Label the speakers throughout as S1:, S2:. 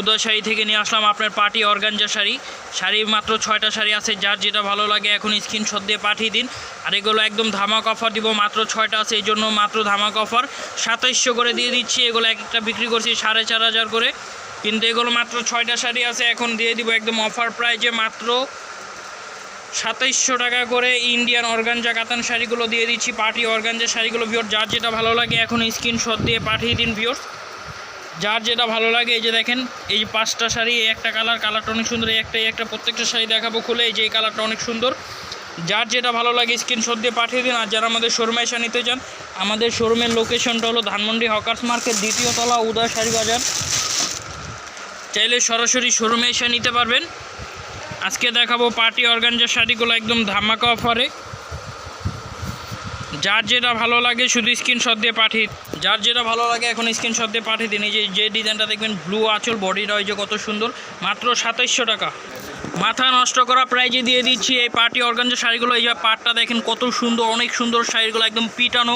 S1: উদয় শাড়ি থেকে নিয়ে আসলাম আপনার পার্টি অর্গানজা শাড়ি। শাড়ি মাত্র ছয়টা শাড়ি আছে, যার যেটা ভালো লাগে এখন স্ক্রিনশট দিয়ে পাঠিয়ে দিন। আর এগুলো একদম ধামাক অফার দিব, মাত্র ছয়টা আছে এই জন্য মাত্র ধামাক অফার সাতাইশশো করে দিয়ে দিচ্ছি, এগুলো এক একটা বিক্রি করছি সাড়ে চার হাজার করে। কিন্তু এগুলো মাত্র ছয়টা শাড়ি আছে, এখন দিয়ে দিব একদম অফার প্রাইজে মাত্র সাতাইশশো টাকা করে ইন্ডিয়ান অর্গানজা কাতান শাড়িগুলো দিয়ে দিচ্ছি, পার্টি অর্গানজা শাড়িগুলো ভিওর যার যেটা ভালো লাগে এখন স্ক্রিনশট দিয়ে পাঠিয়ে দিন ভিওর যার যেটা ভালো লাগে, এই যে দেখেন, এই যে পাঁচটা শাড়ি, এই একটা কালার, কালারটা অনেক সুন্দর, এই একটা এই একটা প্রত্যেকটা শাড়ি দেখাবো খুলে, এই যে এই কালারটা অনেক সুন্দর। যার যেটা ভালো লাগে স্ক্রিনশট দিয়ে পাঠিয়ে দিন, আর যারা আমাদের শোরুমে এসে নিতে চান, আমাদের শোরুমের লোকেশনটা হলো ধানমন্ডি হকার্স মার্কেট দ্বিতীয় তলা, উদয় শাড়ি বাজার। চাইলে সরাসরি শোরুমে এসে নিতে পারবেন। আজকে দেখাবো পার্টি অর্গানজার শাড়িগুলো একদম ধামাকা অফারে যার যেটা ভালো লাগে শুধু স্ক্রিনশট দিয়ে পাঠিয়ে যার যেটা ভালো লাগে এখন স্ক্রিনশট দিয়ে পাঠিয়ে দিন। এই যে যে ডিজাইনটা দেখবেন ব্লু আঁচল বডিটা ওই যে কত সুন্দর। মাত্র সাতাইশশো টাকা। মাথা নষ্ট করা প্রাইজে দিয়ে দিচ্ছি এই পার্টি অর্গানজার শাড়িগুলো। এই যে পাটটা দেখেন, কত সুন্দর, অনেক সুন্দর শাড়িগুলো, একদম পিটানো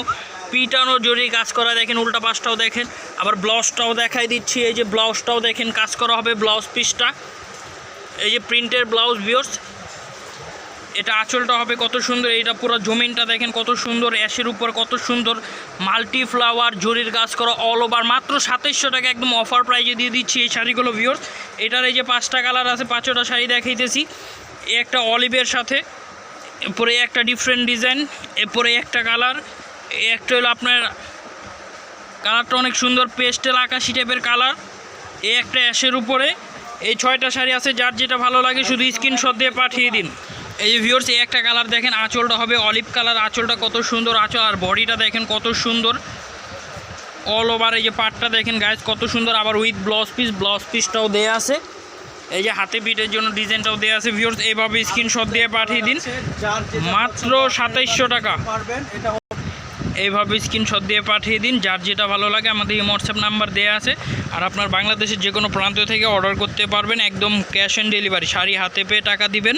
S1: পিটানো জড়িয়ে কাজ করা দেখেন, উল্টা পাশটাও দেখেন। আবার ব্লাউজটাও দেখাই দিচ্ছি। এই যে ব্লাউজটাও দেখেন, কাজ করা হবে ব্লাউজ পিসটা এই যে প্রিন্টের ব্লাউজ বিয়র্স এটা আঁচলটা হবে কত সুন্দর, এইটা পুরো জমিনটা দেখেন কত সুন্দর, অ্যাশের উপর কত সুন্দর মাল্টি ফ্লাওয়ার জরির কাজ করা অল ওভার মাত্র সাতাইশশো টাকা একদম অফার প্রাইজে দিয়ে দিচ্ছি এই শাড়িগুলো ভিওর্স এটার এই যে পাঁচটা কালার আছে, পাঁচটা শাড়ি দেখাইতেছি। একটা অলিভের সাথে, এরপরে একটা ডিফারেন্ট ডিজাইন এরপরে একটা কালার একটা হলো আপনার কালারটা অনেক সুন্দর পেস্টেল আকাশি টাইপের কালার এই একটা অ্যাশের উপরে, এই ছয়টা শাড়ি আছে, যার যেটা ভালো লাগে শুধু স্ক্রিনশট দিয়ে পাঠিয়ে দিন। এই ভিউর্স এই একটা কালার দেখেন, আঁচলটা হবে অলিভ কালার আঁচলটা কত সুন্দর, আঁচল আর বডিটা দেখেন কত সুন্দর। অল ওভার এই যে পাটটা দেখেন গাইজ কত সুন্দর, আবার উইথ ব্লাউজ পিস ব্লাউজ পিসটাও দেয়া আছে। এই যে হাতে পিঠের জন্য ডিজাইনটাও দেওয়া আছে ভিউর্স এইভাবে স্ক্রিনশট দিয়ে পাঠিয়ে দিন। মাত্র সাতাইশশো টাকা। এইভাবে স্ক্রিনশট দিয়ে পাঠিয়ে দিন, যার যেটা ভালো লাগে আমাদের এই হোয়াটসঅ্যাপ নাম্বার দেওয়া আছে। আর আপনার বাংলাদেশের যে কোনো প্রান্ত থেকে অর্ডার করতে পারবেন, একদম ক্যাশ অন ডেলিভারি শাড়ি হাতে পেয়ে টাকা দিবেন।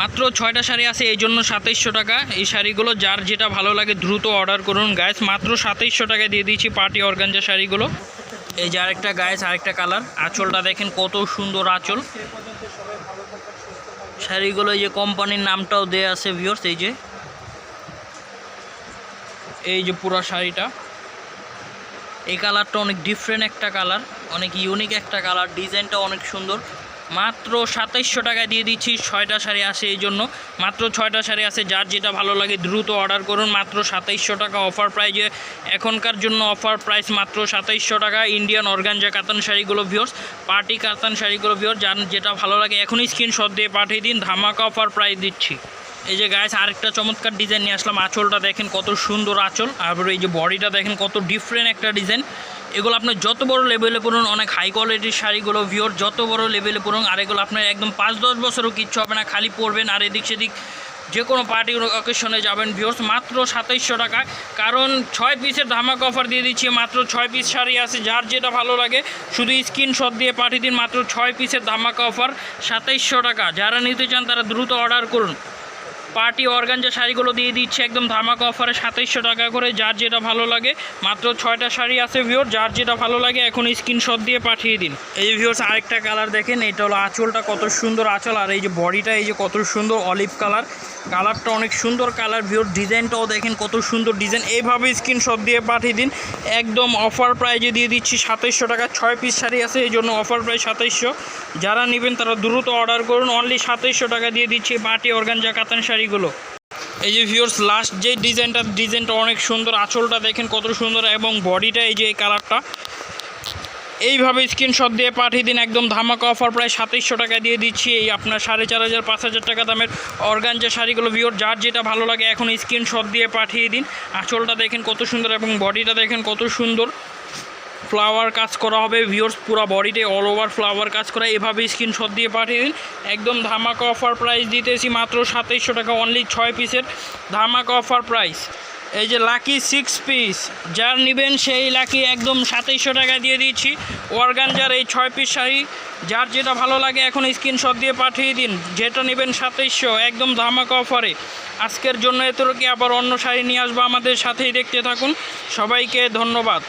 S1: মাত্র ছয়টা শাড়ি আছে, এই জন্য সাতাইশশো টাকা। এই শাড়িগুলো যার যেটা ভালো লাগে দ্রুত অর্ডার করুন। গায়েস মাত্র সাতাইশশো টাকায় দিয়ে দিচ্ছি পার্টি অর্গানজা শাড়িগুলো। এই যে আরেকটা গায়েস আরেকটা কালার আঁচলটা দেখেন কত সুন্দর আঁচল। শাড়িগুলো এই যে কোম্পানির নামটাও দেয়া আছে ভিওর্স এই যে। এই যে পুরো শাড়িটা। এই কালারটা অনেক ডিফারেন্ট একটা কালার অনেক ইউনিক একটা কালার ডিজাইনটা অনেক সুন্দর। মাত্র সাতাইশশো টাকায় দিয়ে দিচ্ছি ছয়টা শাড়ি আসে এই জন্য। মাত্র ছয়টা শাড়ি আছে, যার যেটা ভালো লাগে দ্রুত অর্ডার করুন। মাত্র সাতাইশশো টাকা অফার প্রাইজে। এখনকার জন্য অফার প্রাইস মাত্র সাতাইশশো টাকা। ইন্ডিয়ান অর্গানজা কাতান শাড়িগুলো ভিওর্স পার্টি কাতান শাড়িগুলো ভিওর যার যেটা ভালো লাগে এখনই স্ক্রিনশট দিয়ে পাঠিয়ে দিন, ধামাকা অফার প্রাইস দিচ্ছি। এই যে গায়ে আরেকটা চমৎকার ডিজাইন নিয়ে আসলাম। আঁচলটা দেখেন কত সুন্দর আঁচল। আর এই যে বডিটা দেখেন কত ডিফারেন্ট একটা ডিজাইন এগুলো আপনার যত বড় লেভেলে পড়ুন, অনেক হাই কোয়ালিটির শাড়িগুলো ভিওর যত বড় লেভেলে পড়ুন, আর এগুলো আপনার একদম পাঁচ দশ বছরও কিচ্ছু হবে না, খালি পরবেন আর এদিক সেদিক যে কোনো পার্টি অকেশনে যাবেন। ভিওর্স মাত্র সাতাইশশো টাকা। কারণ ছয় পিসের ধামাক অফার দিয়ে দিচ্ছি, মাত্র ছয় পিস শাড়ি আছে, যার যেটা ভালো লাগে, শুধু স্ক্রিনশট দিয়ে পাঠিয়ে দিন, মাত্র ছয় পিসের ধামাকা অফার সাতাইশশো টাকা। যারা নিতে চান, তারা দ্রুত অর্ডার করুন। পার্টি অর্গানজা শাড়িগুলো দিয়ে দিচ্ছে, একদম ধামাকা অফারে সাতাইশশো টাকা করে, যার যেটা ভালো লাগে, মাত্র ছয়টা শাড়ি আছে ভিওর যার যেটা ভালো লাগে এখন স্ক্রিনশট দিয়ে পাঠিয়ে দিন। এই যে ভিওর্স আরেকটা কালার দেখেন, এটা হলো আঁচলটা কত সুন্দর আঁচল, আর এই যে বডিটা, এই যে কত সুন্দর অলিভ কালার কালারটা অনেক সুন্দর কালার ভিওর ডিজাইনটাও দেখেন কত সুন্দর ডিজাইন এইভাবে স্ক্রিনশট দিয়ে পাঠিয়ে দিন। একদম অফার প্রাইজে দিয়ে দিচ্ছি সাতাইশশো টাকা, ছয় পিস শাড়ি আছে, এই জন্য অফার প্রাইস সাতাইশশো। যারা নেবেন তারা দ্রুত অর্ডার করুন অনলি সাতাইশশো টাকা দিয়ে দিচ্ছি পার্টি অর্গানজা কাতান শাড়িগুলো এই যে ভিউর্স লাস্ট যে ডিজাইনটা ডিজাইনটা অনেক সুন্দর, আঁচলটা দেখেন কত সুন্দর এবং বডিটা এই যে এই কালারটা এইভাবে স্ক্রিনশট দিয়ে পাঠিয়ে দিন, একদম ধামাকা অফার প্রায় সাতাইশশো টাকা দিয়ে দিচ্ছি। এই আপনার সাড়ে চার হাজার, পাঁচ হাজার টাকা দামের অর্গান যে শাড়িগুলো ভিওর যার যেটা ভালো লাগে এখন স্ক্রিনশট দিয়ে পাঠিয়ে দিন। আঁচলটা দেখেন কত সুন্দর এবং বডিটা দেখেন কত সুন্দর। ফ্লাওয়ার কাজ করা হবে ভিওর্স পুরো বডিতে অল ওভার ফ্লাওয়ার কাজ করা এভাবে স্ক্রিনশট দিয়ে পাঠিয়ে দিন। একদম ধামাকা অফার প্রাইস দিতেছি মাত্র সাতাইশশো টাকা অনলি ছয় পিসের ধামাকা অফার প্রাইস এই যে লাকি সিক্স পিস যার নেবেন সেই লাকি একদম সাতাইশশো টাকা দিয়ে দিচ্ছি। অর্গানজার এই ছয় পিস শাড়ি, যার যেটা ভালো লাগে এখন স্ক্রিনশট দিয়ে পাঠিয়ে দিন। যেটা নেবেন সাতাইশশো, একদম ধামাকা অফারে আজকের জন্য এতটুকু আবার অন্য শাড়ি নিয়ে আসব আমাদের সাথেই দেখতে থাকুন। সবাইকে ধন্যবাদ।